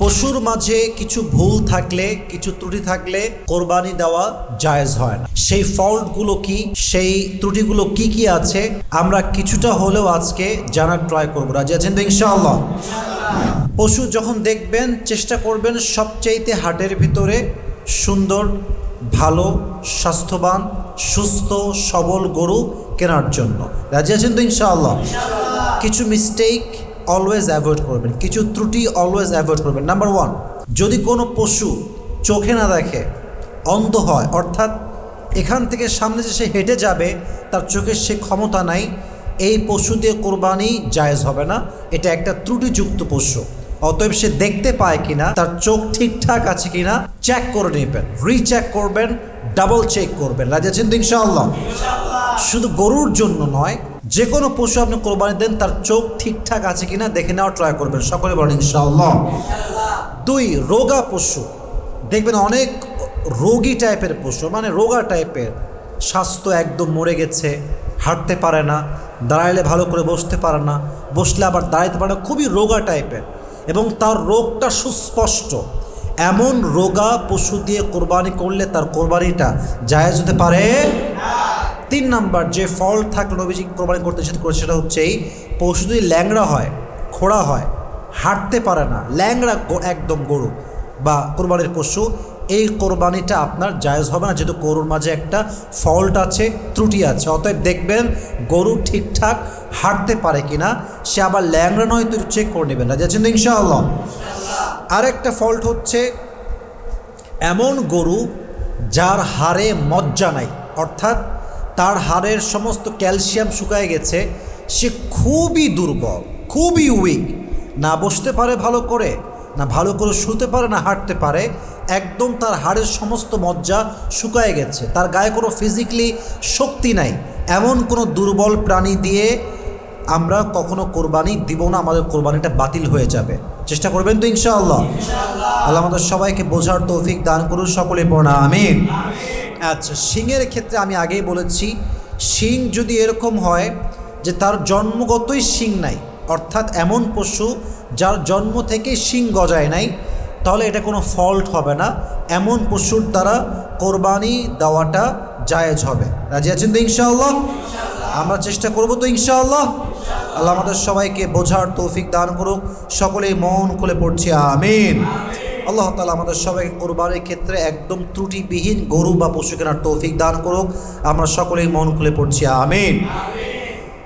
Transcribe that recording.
পশুর মাঝে কিছু ভুল থাকলে, কিছু ত্রুটি থাকলে কোরবানি দেওয়া জায়েজ হয় না। সেই ফল্টগুলো কি? সেই ত্রুটিগুলো কি কি আছে? আমরা কিছুটা হলেও আজকে জানার ট্রাই করব। রাজি আছেন তো ইনশাআল্লাহ? পশু যখন দেখবেন, চেষ্টা করবেন সবচাইতে হাটের ভিতরে সুন্দর, ভালো, স্বাস্থ্যবান, সুস্থ, সবল গরু কেনার জন্য। রাজি আছেন তো ইনশাআল্লাহ? কিছু মিস্টেক অলওয়েজ অ্যাভয়েড করবেন। কিছু ত্রুটি অলওয়েজ অ্যাভয়েড করবেন। নাম্বার ওয়ান যদি কোনো পশু চোখে না দেখে অন্ধ হয় অর্থাৎ এখান থেকে সামনে যে সে হেঁটে যাবে তার চোখের সে ক্ষমতা নাই এই পশু দিয়ে কোরবানি জায়েজ হবে না। এটা একটা ত্রুটিযুক্ত পশু। অতএব সে দেখতে পায় কিনা তার চোখ ঠিকঠাক আছে কিনা চেক করে নেবেন। রিচেক করবেন ডাবল চেক করবেন। রাজি আছেন তো ইনশাআল্লাহ। শুধু গরুর জন্য নয় যে কোনো পশু আপনি কোরবানি দেন, তার চোখ ঠিকঠাক আছে কিনা দেখে নেওয়ার ট্রাই করবেন। সকলে বলেন, ইনশাআল্লাহ। দুই, রোগা পশু। দেখবেন অনেক রোগী টাইপের পশু মানে রোগা টাইপের স্বাস্থ্য একদম মরে গেছে, হাঁটতে পারে না, দাঁড়াইলে ভালো করে বসতে পারে না, বসলে আবার দাঁড়াইতে পারে না, খুবই রোগা টাইপের এবং তার রোগটা সুস্পষ্ট। এমন রোগা পশু দিয়ে কোরবানি করলে তার কোরবানিটা জায়েজ হতে পারে তিন নাম্বার যে ফল থাকলে নবীজি কোরবানি করতে নিষেধ করে সেটা হচ্ছে এই, পশু যদি ল্যাংড়া হয়, খোড়া হয়, হাঁটতে পারে না, ল্যাংড়া একদম গরু বা কোরবানির পশু, এই কোরবানিটা আপনার জায়েজ হবে না, যেহেতু গরুর মাঝে একটা ফল্ট আছে, ত্রুটি আছে। অতএব দেখবেন, গরু ঠিকঠাক হাঁটতে পারে কিনা, সে আবার ল্যাংড়া নয়, তো চেক করে নেবেন। রাজি আছেন ইনশাআল্লাহ? আরেকটা ফল্ট হচ্ছে, এমন গরু যার হাড়ে মজ্জা নাই, অর্থাৎ তার হাড়ের সমস্ত ক্যালসিয়াম শুকায় গেছে। সে খুবই দুর্বল, খুবই উইক না বসতে পারে ভালো করে, না ভালো করে শুতে পারে, না হাঁটতে পারে, একদম তার হাড়ের সমস্ত মজ্জা শুকায় গেছে। তার গায়ে কোনো ফিজিক্যালি শক্তি নাই। এমন কোনো দুর্বল প্রাণী দিয়ে আমরা কখনো কোরবানি দিব না, আমাদের কোরবানিটা বাতিল হয়ে যাবে। চেষ্টা করবেন তো ইনশাআল্লাহ। আল্লাহ আমাদের সবাইকে বোঝার তৌফিক দান করুন, সকলে পড়া আমিন। আচ্ছা শিংয়ের ক্ষেত্রে আমি আগেই বলেছি শিং যদি এরকম হয় যে তার জন্মগতই শিং নাই, অর্থাৎ এমন পশু যার জন্ম থেকে শিং গজায় নাই, তাহলে এটা কোনো ফল্ট হবে না। এমন পশুর দ্বারা কোরবানি দেওয়াটা জায়েজ হবে। রাজি আছেন তো ইনশাআল্লাহ? আমরা চেষ্টা করব তো ইনশাআল্লাহ। আল্লাহ আমাদের সবাইকে বোঝার তৌফিক দান করুক। সকলেই মন খুলে পড়ছি, আমিন। আল্লাহ তালা আমাদের সবাই কোরবানির ক্ষেত্রে একদম ত্রুটিবিহীন গরু বা পশু কেনার তৌফিক দান করুক। আমরা সকলেই মন খুলে পড়ছি, আমিন।